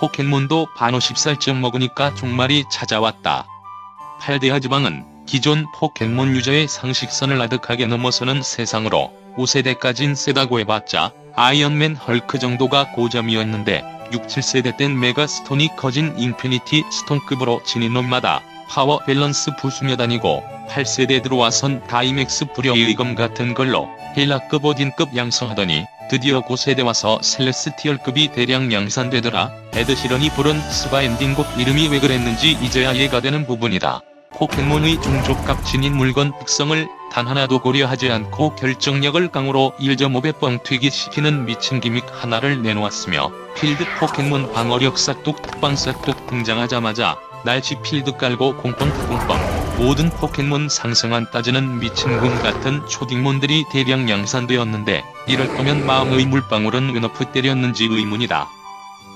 포켓몬도 반 50살쯤 먹으니까 종말이 찾아왔다. 8대 하 지방은 기존 포켓몬 유저의 상식선을 아득하게 넘어서는 세상으로 5세대까진 세다고 해봤자 아이언맨 헐크 정도가 고점이었는데 6, 7세대 땐 메가스톤이 커진 인피니티 스톤급으로 지닌 놈마다 파워 밸런스 부수며 다니고 8세대 들어와선 다이맥스 불여의 검 같은 걸로 헬라급 오딘급 양성하더니 드디어 9세대 와서 셀레스티얼급이 대량 양산되더라. 에드시런이 부른 스바 엔딩곡 이름이 왜 그랬는지 이제야 이해가 되는 부분이다. 포켓몬의 종족값 지닌 물건 특성을 단 하나도 고려하지 않고 결정력을 강으로 1.5배 뻥튀기 시키는 미친 기믹 하나를 내놓았으며 필드 포켓몬 방어력 싹둑 특방 싹둑 등장하자마자 날치 필드 깔고 공뻥 모든 포켓몬 상승한 따지는 미친 군 같은 초딩몬들이 대량 양산되었는데 이럴 거면 마음의 물방울은 왜 너프 때렸는지 의문이다.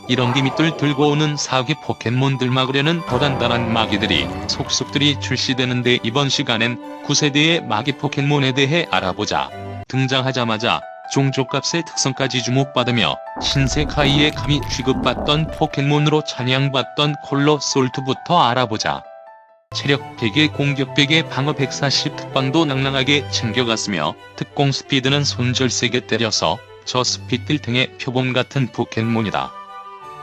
이런 기믹들 들고 오는 사기 포켓몬들 막으려는 더 단단한 마기들이 속속들이 출시되는데 이번 시간엔 9세대의 마기 포켓몬에 대해 알아보자. 등장하자마자 종족값의 특성까지 주목받으며 하이에 감히 취급받던 포켓몬으로 찬양받던 콜로 솔트부터 알아보자. 체력 100에 공격 100에 방어 140 특방도 낭낭하게 챙겨갔으며 특공 스피드는 손절 세게 때려서 저 스피들 등의 표범 같은 포켓몬이다.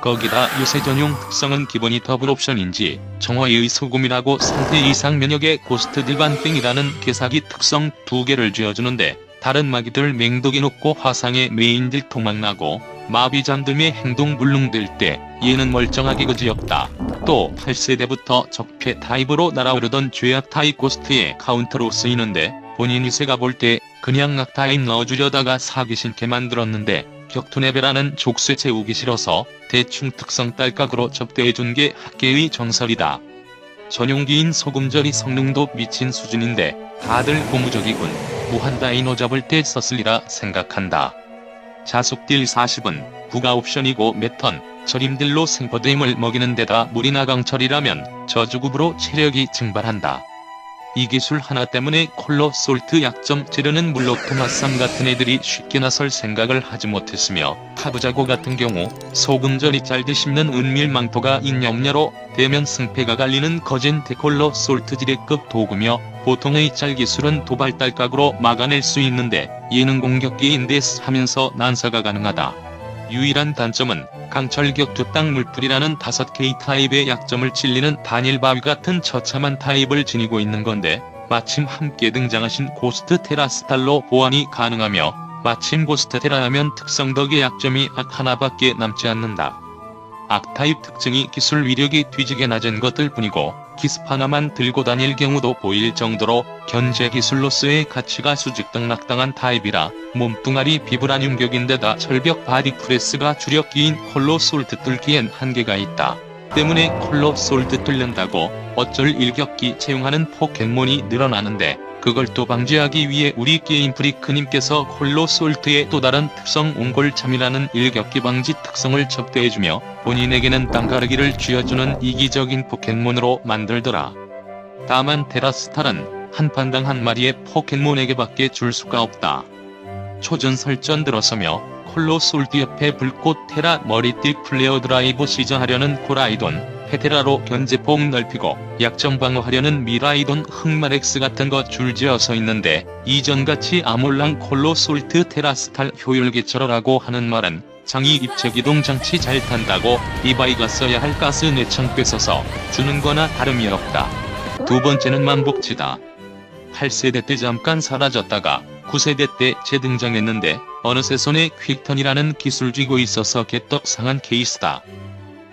거기다 요새 전용 특성은 기본이 더블 옵션인지 정화의 소금이라고 상태 이상 면역의 고스트 딜반병이라는 개사기 특성 두 개를 쥐어주는데 다른 마기들 맹독이 높고 화상의 메인들 토막나고 마비 잠듦의 행동 불능될 때 얘는 멀쩡하게 그지없다. 또 8세대부터 적폐 타입으로 날아오르던 죄악 타입 고스트의 카운터로 쓰이는데 본인이 새가 볼 때 그냥 악 타입 넣어주려다가 사기 싫게 만들었는데 격투네베라는 족쇄 채우기 싫어서 대충 특성 딸깍으로 접대해준 게 학계의 정설이다. 전용기인 소금절이 성능도 미친 수준인데 다들 고무적이군. 무한 다이노 잡을 때 썼으리라 생각한다. 자속딜 40은 부가 옵션이고 매턴, 절임들로 생포대임을 먹이는 데다 물이나 강철이라면 저주급으로 체력이 증발한다. 이 기술 하나 때문에 콜로 솔트 약점 재료는 물로 토마쌈 같은 애들이 쉽게 나설 생각을 하지 못했으며 타부자고 같은 경우 소금절이 잘게 씹는 은밀망토가 인염녀로 대면 승패가 갈리는 거진 데콜로 솔트 지뢰급 도구며 보통의 짤 기술은 도발 딸깍으로 막아낼 수 있는데 얘는 공격기인데 하면서 난사가 가능하다. 유일한 단점은 강철격 두 땅 물풀이라는 5K 타입의 약점을 찔리는 단일 바위 같은 처참한 타입을 지니고 있는 건데 마침 함께 등장하신 고스트 테라스탈로 보완이 가능하며 마침 고스트 테라하면 특성 덕의 약점이 악 하나밖에 남지 않는다. 악 타입 특징이 기술 위력이 뒤지게 낮은 것들 뿐이고 기습 하나만 들고 다닐 경우도 보일 정도로 견제 기술로서의 가치가 수직등락당한 타입이라 몸뚱아리 비브라늄 격인데다 절벽 바디 프레스가 주력기인 콜로 솔트 뚫기엔 한계가 있다. 때문에 콜로 솔트 뚫는다고 어쩔 일격기 채용하는 포켓몬이 늘어나는데 그걸 또 방지하기 위해 우리 게임 프리크님께서 콜로 솔트의 또 다른 특성 옹골참이라는 일격기 방지 특성을 접대해주며 본인에게는 땅가르기를 쥐어주는 이기적인 포켓몬으로 만들더라. 다만 테라스탈은 한 판당 한 마리의 포켓몬에게밖에 줄 수가 없다. 초전 설전 들어서며 콜로 솔트 옆에 불꽃 테라 머리띠 플레어 드라이브 시전하려는 코라이돈, 페테라로 견제폭 넓히고 약점 방어하려는 미라이돈 흑마렉스 같은 것 줄지어서 있는데 이전같이 아몰랑 콜로 솔트 테라스탈 효율 개처러라고 하는 말은 장이 입체기동 장치 잘 탄다고 이바이가 써야 할 가스 내창 뺏어서 주는 거나 다름이 없다. 두 번째는 만복치다. 8세대 때 잠깐 사라졌다가 9세대 때 재등장했는데 어느새 손에 퀵턴이라는 기술 쥐고 있어서 개떡상한 케이스다.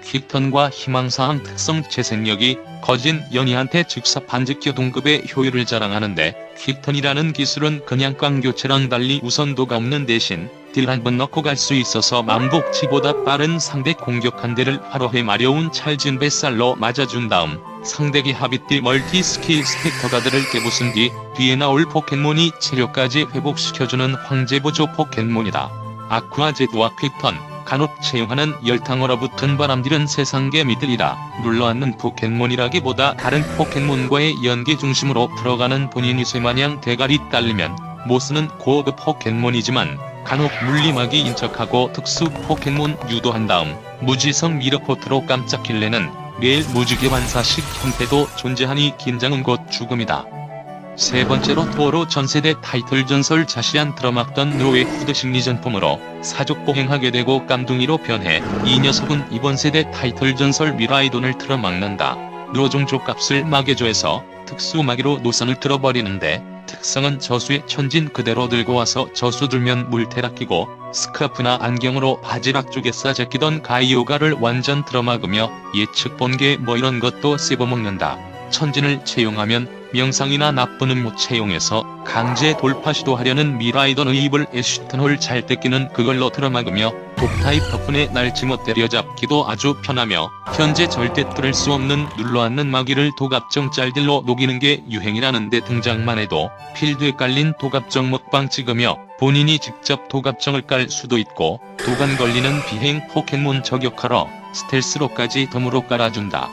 퀵턴과 희망사항 특성 재생력이 거진 연희한테 즉사 반직교 동급의 효율을 자랑하는데 퀵턴이라는 기술은 그냥 꽝 교체랑 달리 우선도가 없는 대신 딜 한 번 넣고 갈 수 있어서 만복치보다 빠른 상대 공격 한 대를 화로해 마려운 찰진 뱃살로 맞아준 다음 상대기 합의딜 멀티 스킬 스펙터 가드를 깨부순 뒤 뒤에 나올 포켓몬이 체력까지 회복시켜주는 황제보조 포켓몬이다. 아쿠아제드와 퀵턴, 간혹 채용하는 열탕 얼어붙은 바람들은 세상계 미들이라 눌러앉는 포켓몬이라기보다 다른 포켓몬과의 연계 중심으로 풀어가는 본인이 쇠마냥 대가리 딸리면 못쓰는 고급 포켓몬이지만 간혹 물리막이 인척하고 특수 포켓몬 유도한 다음 무지성 미러포트로 깜짝 길래는 매일 무지개 반사식 형태도 존재하니 긴장은 곧 죽음이다. 세 번째로 토어로 전세대 타이틀 전설 자시안 틀어막던 노의 후드 심리전품으로 사족 보행하게 되고 깜둥이로 변해 이 녀석은 이번 세대 타이틀 전설 미라이돈을 틀어막는다. 노 종족 값을 마개조에서 특수 마개로 노선을 틀어버리는데 특성은 저수의 천진 그대로 들고 와서 저수 들면 물테라 끼고 스카프나 안경으로 바지락 쪽에 싸제끼던 가이오가를 완전 틀어막으며 예측 번개 뭐 이런 것도 씹어먹는다. 천진을 채용하면 명상이나 나쁜 음모 채용해서 강제 돌파 시도하려는 미라이던의 입을 애쉬튼홀 잘 뜯기는 그걸로 틀어막으며 독타입 덕분에 날치못 때려잡기도 아주 편하며 현재 절대 뚫을 수 없는 눌러앉는 마기를 도갑정 짤들로 녹이는 게 유행이라는데 등장만 해도 필드에 깔린 도갑정 먹방 찍으며 본인이 직접 도갑정을 깔 수도 있고 도간 걸리는 비행 포켓몬 저격하러 스텔스로까지 덤으로 깔아준다.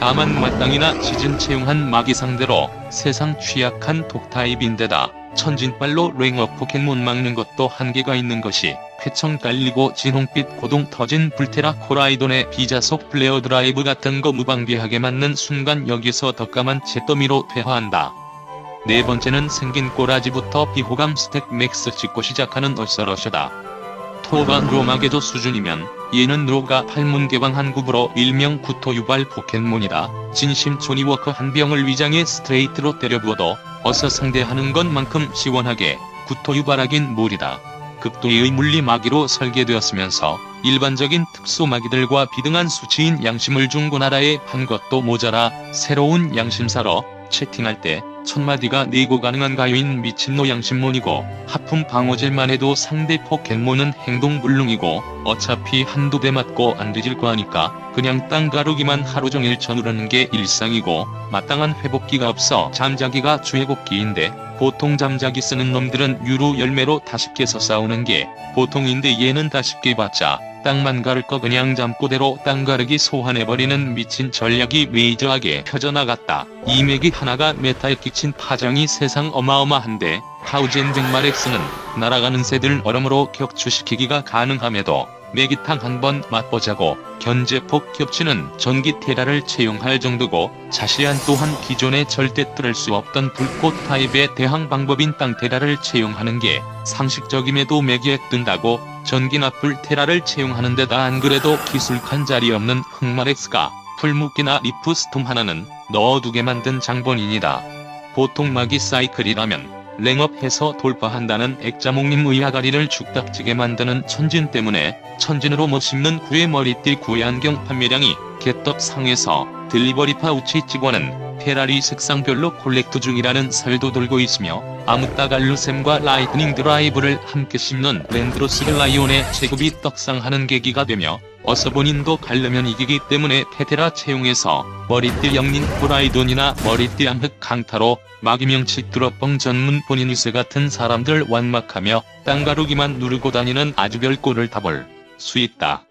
다만 마땅이나 시즌 채용한 마기 상대로 세상 취약한 독타입인데다 천진발로 랭업 포켓몬 막는 것도 한계가 있는 것이 쾌청 깔리고 진홍빛 고동 터진 불테라 코라이돈의 비자속 플레어 드라이브 같은 거 무방비하게 맞는 순간 여기서 더 까만 잿더미로 퇴화한다. 네 번째는 생긴 꼬라지부터 비호감 스택 맥스 찍고 시작하는 얼서러셔다. 토가 로마게도 수준이면 얘는 로가 팔문개방한 굽으로 일명 구토 유발 포켓몬이다. 진심 조니워커 한 병을 위장해 스트레이트로 때려부어도 어서 상대하는 것만큼 시원하게 구토 유발하긴 무리다. 극도의 물리 마기로 설계되었으면서 일반적인 특수 마기들과 비등한 수치인 양심을 중고나라에 판 것도 모자라 새로운 양심사로 채팅할 때 첫마디가 내고 가능한 가요인 미친노 양심몬이고 하품 방어질만 해도 상대 포켓몬은 행동 불능이고 어차피 한두 대 맞고 안 뒤질 거 하니까 그냥 땅 가루기만 하루 종일 쳐누르는 게 일상이고 마땅한 회복기가 없어 잠자기가 주회복기인데 보통 잠자기 쓰는 놈들은 유로 열매로 다시 깨서 싸우는 게 보통인데 얘는 다시 깨봤자 땅만 가를 거 그냥 잠꼬대로 땅 가르기 소환해버리는 미친 전략이 메이저하게 펴져나갔다. 이 맥이 하나가 메타에 끼친 파장이 세상 어마어마한데 하우젠 백마렉스는 날아가는 새들 얼음으로 격추시키기가 가능함에도 메기탕 한번 맛보자고 견제폭 겹치는 전기 테라를 채용할 정도고 자시안 또한 기존에 절대 뚫을 수 없던 불꽃 타입의 대항 방법인 땅 테라를 채용하는 게 상식적임에도 맥에 뜬다고 전기 나풀 테라를 채용하는 데다 안 그래도 기술칸 자리 없는 흑마렉스가 풀묶이나 리프스톰 하나는 넣어두게 만든 장본인이다. 보통 마기 사이클이라면 랭업해서 돌파한다는 액자목님 의아가리를 죽닥지게 만드는 천진 때문에 천진으로 못 씹는 구의 머리띠 구의 안경 판매량이 개떡 상에서 딜리버리 파우치 직원은 페라리 색상별로 콜렉트 중이라는 설도 돌고 있으며 아무따 갈루샘과 라이트닝 드라이브를 함께 씹는 랜드로스 라이온의 체급이 떡상하는 계기가 되며 어서 본인도 가려면 이기기 때문에 페테라 채용해서 머리띠 영린 코라이돈이나 머리띠 암흑 강타로 마기명치 뚜러뻥 전문 본인 위세 같은 사람들 완막하며 땅가루기만 누르고 다니는 아주 별꼴을 다볼 수 있다.